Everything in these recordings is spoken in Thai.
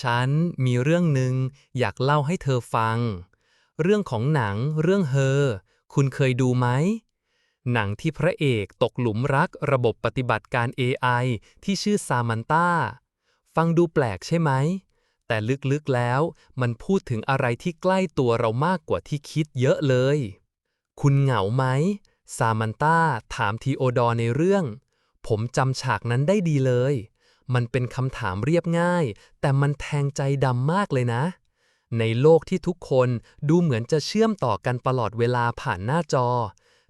ฉันมีเรื่องหนึ่งอยากเล่าให้เธอฟัง เรื่องของหนังเรื่องเฮอคุณเคยดูไหม หนังที่พระเอกตกหลุมรักระบบปฏิบัติการ AI ที่ชื่อซามันตาฟังดูแปลกใช่ไหม แต่ลึกๆแล้วมันพูดถึงอะไรที่ใกล้ตัวเรามากกว่าที่คิดเยอะเลย คุณเหงาไหม ซามันตาถามทีโอดอร์ในเรื่อง ผมจำฉากนั้นได้ดีเลย มันเป็นคำถามเรียบง่าย แต่มันแทงใจดำมากเลยนะ ในโลกที่ทุกคนดูเหมือนจะเชื่อมต่อกันตลอดเวลาผ่านหน้าจอ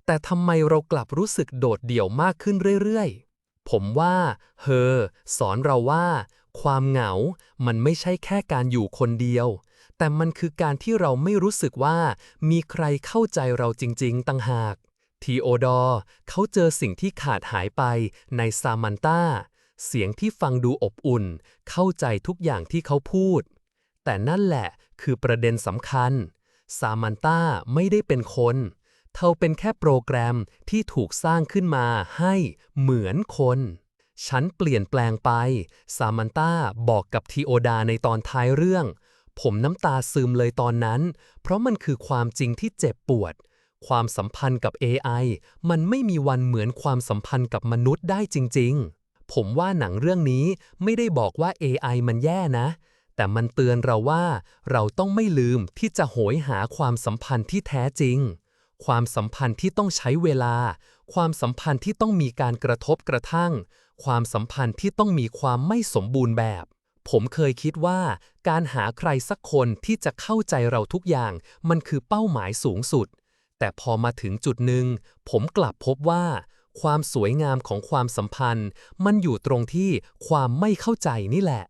แต่ทำไมเรากลับรู้สึกโดดเดี่ยวมากขึ้นเรื่อยๆ ผมว่า เฮอ สอนเราว่า ความเหงา มันไม่ใช่แค่การอยู่คนเดียว แต่มันคือการที่เราไม่รู้สึกว่า มีใครเข้าใจเราจริง ๆตั้งหากทีโอดอร์เขาเจอสิ่งที่ขาดหายไปในซามันตา เสียงที่ฟังดูอบอุ่น เข้าใจทุกอย่างที่เขาพูด แต่นั่นแหละคือประเด็นสำคัญ ซามันต้าไม่ได้เป็นคนเธอเป็นแค่โปรแกรมที่ถูกสร้างขึ้นมาให้เหมือนคน ฉันเปลี่ยนแปลงไป ซามันต้าบอกกับทีโอดาในตอนท้ายเรื่อง ผมน้ำตาซึมเลยตอนนั้น เพราะมันคือความจริงที่เจ็บปวด ความสัมพันธ์กับ AI มันไม่มีวันเหมือนความสัมพันธ์กับมนุษย์ได้จริง ๆ ผมว่าหนังเรื่องนี้ไม่ได้บอกว่า AI มันแย่นะ แต่มันเตือนเราว่า เราต้องไม่ลืมที่จะโหยหาความสัมพันธ์ที่แท้จริง ความสัมพันธ์ที่ต้องใช้เวลา ความสัมพันธ์ที่ต้องมีการกระทบกระทั่ง ความสัมพันธ์ที่ต้องมีความไม่สมบูรณ์แบบ ผมเคยคิดว่า การหาใครสักคนที่จะเข้าใจเราทุกอย่าง มันคือเป้าหมายสูงสุด แต่พอมาถึงจุดหนึ่งผมกลับพบว่า ความสวยงามของความสัมพันธ์ มันอยู่ตรงที่ความไม่เข้าใจนี่แหละ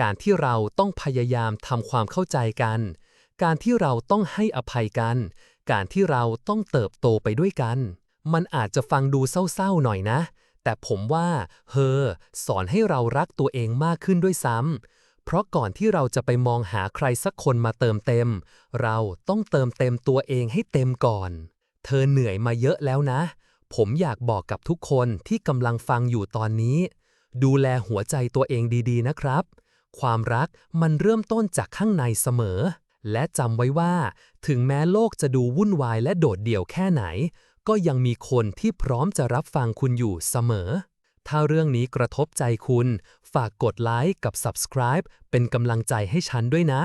การที่เราต้องพยายามทำความเข้าใจกัน การที่เราต้องให้อภัยกัน การที่เราต้องเติบโตไปด้วยกัน มันอาจจะฟังดูเศร้าๆหน่อยนะ แต่ผมว่าเฮอสอนให้เรารักตัวเองมากขึ้นด้วยซ้ำเพราะก่อนที่เราจะไปมองหาใครสักคนมาเติมเต็ม เราต้องเติมเต็มตัวเองให้เต็มก่อน เธอเหนื่อยมาเยอะแล้วนะ ผมอยากบอกกับทุกคนที่กำลังฟังอยู่ตอนนี้ ดูแลหัวใจตัวเองดีๆนะครับ ความรักมันเริ่มต้นจากข้างในเสมอ และจำไว้ว่า ถึงแม้โลกจะดูวุ่นวายและโดดเดี่ยวแค่ไหน ก็ยังมีคนที่พร้อมจะรับฟังคุณอยู่เสมอ ถ้าเรื่องนี้กระทบใจคุณ ฝากกดไลค์กับ subscribe เป็นกำลังใจให้ฉันด้วยนะ